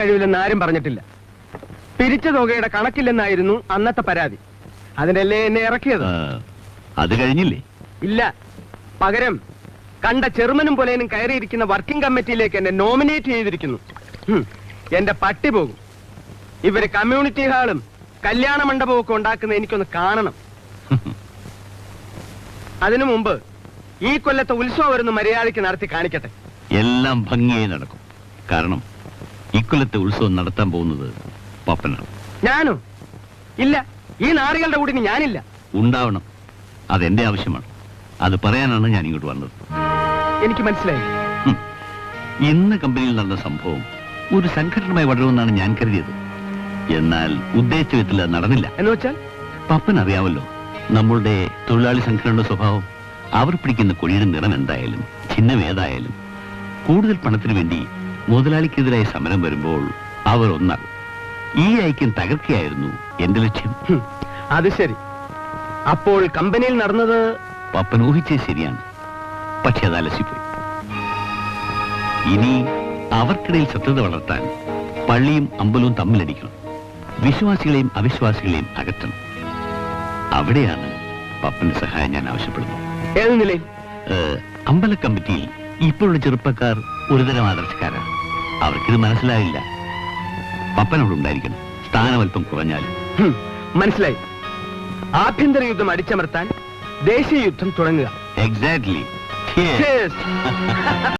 കഴിവില്ലെന്ന് ആരും പറഞ്ഞിട്ടില്ല. പിരിച്ച തുകയുടെ കണക്കില്ലെന്നായിരുന്നു അന്നത്തെ പരാതി. അതിനല്ലേ എന്നെ ഇറക്കിയത്? അത് കഴിഞ്ഞില്ലേ? ഇല്ല. പകരം കണ്ട ചെറുമനും പോലെയും കയറിയിരിക്കുന്ന വർക്കിംഗ് കമ്മിറ്റിയിലേക്ക് എന്നെ നോമിനേറ്റ് ചെയ്തിരിക്കുന്നു. ഹും, എന്റെ പട്ടി പോകും. ഇവർ കമ്മ്യൂണിറ്റി ഹാളും കല്യാണ മണ്ഡപവും ഒക്കെ ഉണ്ടാക്കുന്ന എനിക്കൊന്ന് കാണണം. അതിനു മുമ്പ് ഈ കൊല്ലത്തെ ഉത്സവം വരുന്ന മര്യാദയ്ക്ക് നടത്തി കാണിക്കട്ടെ. എല്ലാം ഭംഗിയായി നടക്കും. കാരണം ഇക്കൊല്ലത്തെ ഉത്സവം നടത്താൻ പോകുന്നത് പപ്പനാണ്. ഞാനോ? ഇല്ല. ഈ നാറികളുടെ കൂട്ടിന് ഞാനില്ല. ഉണ്ടാവണം. അതെന്റെ ആവശ്യമാണ്. അത് പറയാനാണ് ഞാൻ ഇങ്ങോട്ട് വന്നത്. എനിക്ക് മനസ്സിലായി. ഇന്ന് കമ്പനിയിൽ നടന്ന സംഭവം ഒരു സംഘടനമായി വളരുമെന്നാണ് ഞാൻ കരുതിയത്. എന്നാൽ ഉദ്ദേശിച്ച വിധത്തിൽ അത് നടന്നില്ല. എന്ന് വെച്ചാൽ? പപ്പൻ അറിയാമല്ലോ നമ്മളുടെ തൊഴിലാളി സംഘടനയുടെ സ്വഭാവം. അവർ പിടിക്കുന്ന കൊടിയുടെ നിറം എന്തായാലും ചിഹ്നം ഏതായാലും കൂടുതൽ പണത്തിന് വേണ്ടി മുതലാളിക്കെതിരായ സമരം വരുമ്പോൾ അവർ ഒന്നാകും ഈ ഐക്യം തകർക്കുകയായിരുന്നു എന്റെ ലക്ഷ്യം. അത് ശരി. അപ്പോൾ കമ്പനിയിൽ നടന്നത് പപ്പൻ ഊഹിച്ചത് ശരിയാണ്. പക്ഷെ അത് അലസിപ്പോയി. ഇനി അവർക്കിടയിൽ ശത്രുത വളർത്താൻ പള്ളിയും അമ്പലവും തമ്മിലടിക്കണം. വിശ്വാസികളെയും അവിശ്വാസികളെയും അകറ്റണം. അവിടെയാണ് പപ്പന്റെ സഹായം ഞാൻ ആവശ്യപ്പെടുന്നത്. ഏത് നിലയിൽ? അമ്പല കമ്മിറ്റിയിൽ ഇപ്പോഴുള്ള ചെറുപ്പക്കാർ ഒരുതരം ആദർശക്കാരാണ്. അവർക്കിത് മനസ്സിലായില്ല. പപ്പനോട് ഉണ്ടായിരിക്കണം സ്ഥാനമല്പം കുറഞ്ഞാൽ. കുറഞ്ഞാലും ഹും, മനസ്സിലായി. ആഭ്യന്തര യുദ്ധം അടിച്ചമർത്താൻ ദേശീയ യുദ്ധം തുടങ്ങുക. Exactly Cheers.